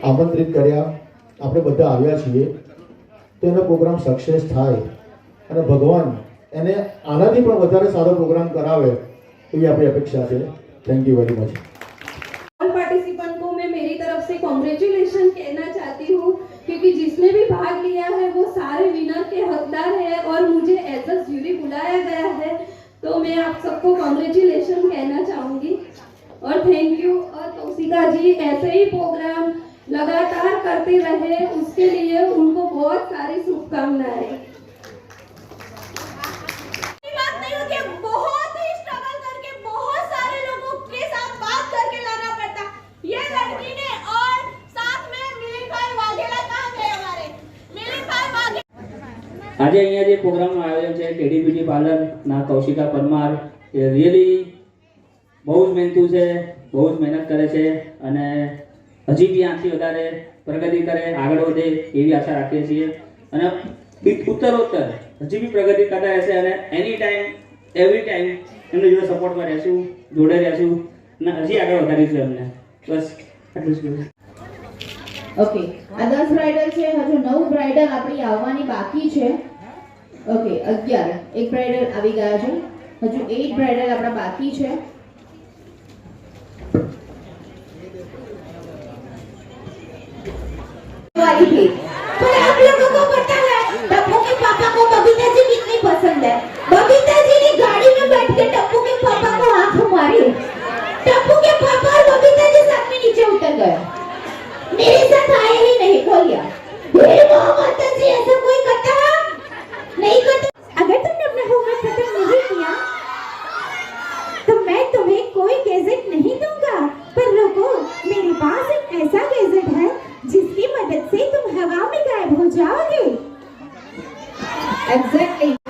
પ્રોગ્રામમાં આપણે બધા આમંત્રિત કર્યા આપણે બધા આવ્યા છીએ તો એનો પ્રોગ્રામ સક્સેસ થાય અને ભગવાન એને આનાથી પણ વધારે સારો પ્રોગ્રામ કરાવે એવી આપણી અપેક્ષા છે thank you very much all participant को मैं मेरी तरफ से कॉन्ग्रेचुलेशन कहना चाहती हूँ क्योंकि जिसने भी भाग लिया है वो सारे विनर के हकदार है और मुझे एज अ ज्यूरी बुलाया गया है तो मैं आप सबको कॉन्ग्रेचुलेशन कहना चाहूंगी और थैंक यू और तौसिका जी ऐसे ही प्रोग्राम लगातार करते रहे उसके लिए उनको बहुत सारी शुभकामनाएं की बात नहीं होती है बहुत ही स्ट्रगल करके बहुत सारे लोगों के साथ बात करके लाना पड़ता ये लड़की ने और साथ में मिलिंद भाई वाघेला कहाँ गए हमारे मिलिंद भाई वाघेला આજે અહીંયા જે પ્રોગ્રામનું આયોજન છે કેડી બ્યુટી પાર્લરના કૌશિકા પરમાર એ રિયલી બહુ જ મહેનતુ છે બહુ જ મહેનત કરે છે અને હજી આનાથી વધારે પ્રગતિ કરે, આગળ વધે એવી આશા રાખીએ છીએ. અને ઉત્તરોત્તર, હજી બી પ્રગતિ કરતા રહેશે અને એની ટાઈમ એવરી ટાઈમ એમની જોડે સપોર્ટમાં રહેશું, જોડે રહેશું અને હજી આગળ વધારીશું એમને. બસ, આટલું ઓકે આ દસ બ્રાઇડલ છે, હજુ નવ બ્રાઇડલ આપણી આવવાની બાકી છે. ઓકે અગિયાર, એક બ્રાઇડલ આવી ગયા છે. હજુ એઇટ બ્રાઇડલ આપણા બાકી છે. वाली थी पर आप लोगों को पता है टप्पू के पापा को बबीता जी कितनी पसंद है बबीता Exactly.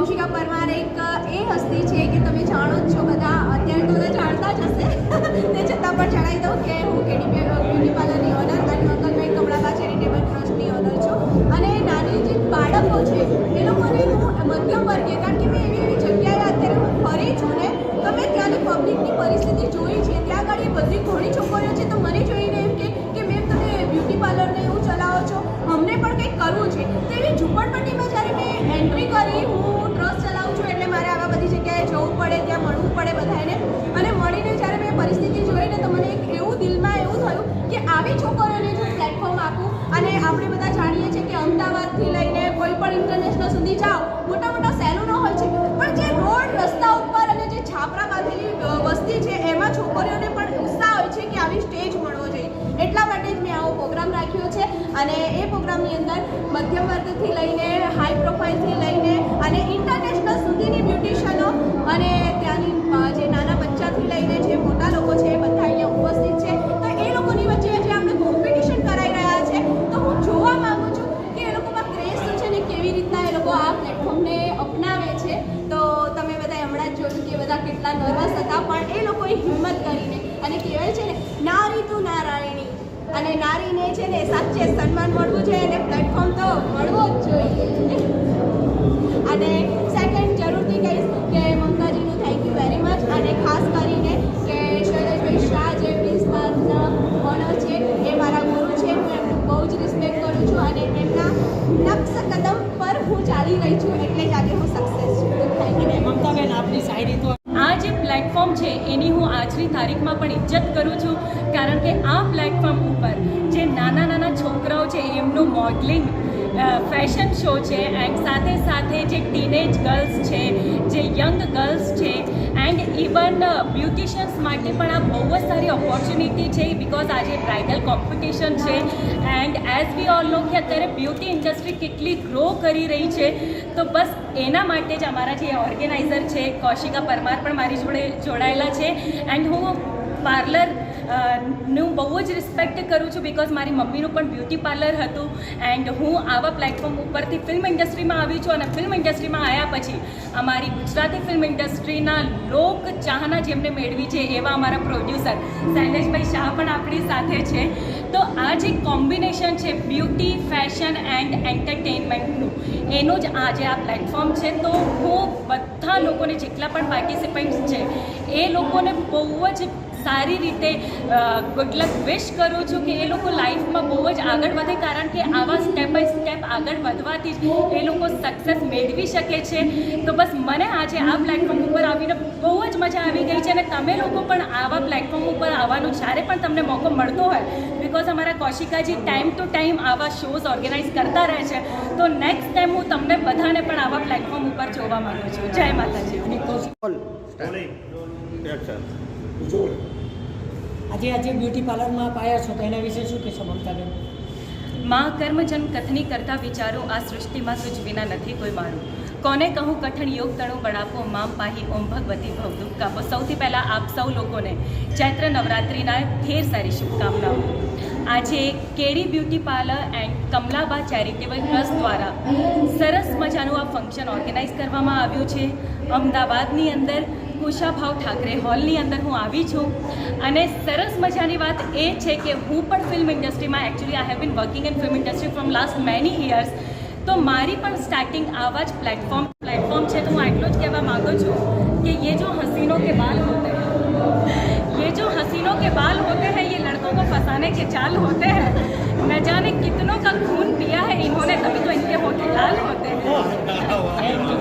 કૌશિકા પરમાર એક, એ હસ્તી છે કે તમે જાણો જ છો બધા. અત્યારે તો બધા જાણતા જ હશે. તે છતાં પણ જણાવી દઉં કે હું કેડી બ્યુટી પાર્લરની ઓનર અને મંગલભાઈ કમળાબા ચેરિટેબલ ટ્રસ્ટની ઓનર છું. અને નાની જે બાળકો છે, એ લોકોને હું મધ્યમ વર્ગીય કારણ કે મેં એવી એવી જગ્યાએ અત્યારે હું ફરી છું ને તમે ત્યાંની પબ્લિકની પરિસ્થિતિ જોઈ છે. ત્યાં આગળ એ બધી ઘણી આવી છોકરીઓને જો પ્લેટફોર્મ આપું અને આપણે બધા જાણીએ છીએ કે અમદાવાદથી લઈને કોઈ પણ ઇન્ટરનેશનલ સુધી જાઓ, મોટા મોટા સેલુનો હોય છે. પણ જે રોડ રસ્તા ઉપર અને જે છાપરા બાંધેલી વસ્તી છે, એમાં છોકરીઓને પણ ઉત્સાહ હોય છે કે આવી સ્ટેજ મળવો જોઈએ. એટલા માટે જ મેં આવો પ્રોગ્રામ રાખ્યો છે અને એ પ્રોગ્રામની અંદર મધ્યમ વર્ગથી લઈને હાઈ પ્રોફાઇલથી લઈને અને ઇન્ટરનેશનલ સુધીની બ્યુટિશિયનો અને ત્યાંની જે અને અને નારીને છે ને સાચે સન્માન મળવું જોઈએ અને પ્લેટફોર્મ તો મળવો જ જોઈએ. અને સેકન્ડ જરૂરથી કહીશ કે મમતાજીનું થેન્ક યુ વેરી મચ અને ખાસ કરીને કે શૈલેષભાઈ શાહ જે પ્રિન્સિપાલના ઓનર છે એ મારા ગુરુ છે. હું એમનું બહુ જ રિસ્પેક્ટ કરું છું અને એમના નક્સ કદમ પર હું ચાલી રહી છું એટલે જ આજે હું સક્સેસ છું. થેન્ક મમતાબેન આપની શાયરી તો આ જે પ્લેટફોર્મ છે એની હું આજની તારીખમાં પણ ઇજ્જત કરું છું કારણ કે આ પ્લેટફોર્મ નાના છોકરાઓ છે એમનું મોડલિંગ ફેશન શો છે એન્ડ સાથે સાથે જે ટીનેજ ગર્લ્સ છે, જે યંગ ગર્લ્સ છે એન્ડ ઇવન બ્યુટિશિયન્સ માટે પણ આ બહુ જ સારી ઓપોર્ચ્યુનિટી છે બિકોઝ આજે બ્રાઇડલ કોમ્પિટિશન છે and as we all know કે અત્યારે બ્યુટી ઇન્ડસ્ટ્રી કેટલી ગ્રો કરી રહી છે, તો બસ એના માટે જ અમારા જે ઓર્ગેનાઇઝર છે, કૌશિકા પરમાર પણ મારી જોડે જોડાયેલા છે એન્ડ હું પાર્લર નું બહુ જ રિસ્પેક્ટ કરું છું બિકોઝ મારી મમ્મીનું પણ બ્યુટી પાર્લર હતું એન્ડ હું આવા પ્લેટફોર્મ ઉપરથી ફિલ્મ ઇન્ડસ્ટ્રીમાં આવી છું અને ફિલ્મ ઇન્ડસ્ટ્રીમાં આવ્યા પછી અમારી ગુજરાતી ફિલ્મ ઇન્ડસ્ટ્રીના લોક ચાહના જેમને મેળવી છે એવા અમારા પ્રોડ્યુસર શૈલેષભાઈ શાહ પણ આપણી સાથે છે. તો આ જે કોમ્બિનેશન છે બ્યુટી ફેશન એન્ડ એન્ટરટેનમેન્ટનું એનું જ આજે આ પ્લેટફોર્મ છે. તો હું બધા લોકોને જેટલા પણ પાર્ટિસિપન્ટ્સ છે, એ લોકોને બહુ જ સારી રીતે ગુડ લક વિશ કરું છું કે એ લોકો લાઈફમાં બહુ જ આગળ વધે કારણ કે આવા સ્ટેપ બાય સ્ટેપ આગળ વધવાથી જ એ લોકો સક્સેસ મેળવી શકે છે. તો બસ મને આજે આ પ્લેટફોર્મ ઉપર આવીને બહુ જ મજા આવી ગઈ છે અને તમે લોકો પણ આવા પ્લેટફોર્મ ઉપર આવવાનું જ્યારે પણ તમને મોકો મળતો હોય બિકોઝ અમારા કૌશિકાજી ટાઈમ ટુ ટાઈમ આવા શોઝ ઓર્ગેનાઇઝ કરતા રહે છે. તો નેક્સ્ટ ટાઈમ હું તમને બધાને પણ આવા પ્લેટફોર્મ ઉપર જોવા માંગુ છું. જય માતાજી. અને કૌશિક આજે આજે બ્યુટી પાર્લરમાં પાયા છો તો એના વિશે શું કહેશો મમતાબેન? માં કર્મજન કથની કરતા વિચારો આ સૃષ્ટિમાં તુજ વિના નથી કોઈ મારું. કોને કહું કઠણ યોગ તણું બળાપો મામ પાહી ઓમ ભગવતી ભવ દુઃખ કાપો. સૌથી પહેલાં આપ સૌ લોકોને ચૈત્ર નવરાત્રિના ઢેર સારી શુભકામનાઓ. આજે KD beauty parlour and Kamlaba charitable trust દ્વારા સરસ મજાનું આ ફંક્શન ઓર્ગેનાઇઝ કરવામાં આવ્યું છે. અમદાવાદની અંદર કુશાભાવ ઠાકરે હોલની અંદર હું આવી છું. અને સરસ મજાની વાત એ છે કે હું પણ ફિલ્મ ઇન્ડસ્ટ્રીમાં actually I have been working in film industry from last many years તો મારી પણ સ્ટાર્ટિંગ આવા જ પ્લેટફોર્મ પ્લેટફોર્મ છે. તો હું એટલો જ કહેવા માગું છું કે યે જો હસીનો કે બાલ હોતે ये જો હસીનો કે બાલ હોતે हैं ये લડકો કો ફસાને કે ચાલ હોતે हैं ન જાને कितनों કા ખૂન पिया है इन्होंने કભી તો इनके होके लाल होते हैं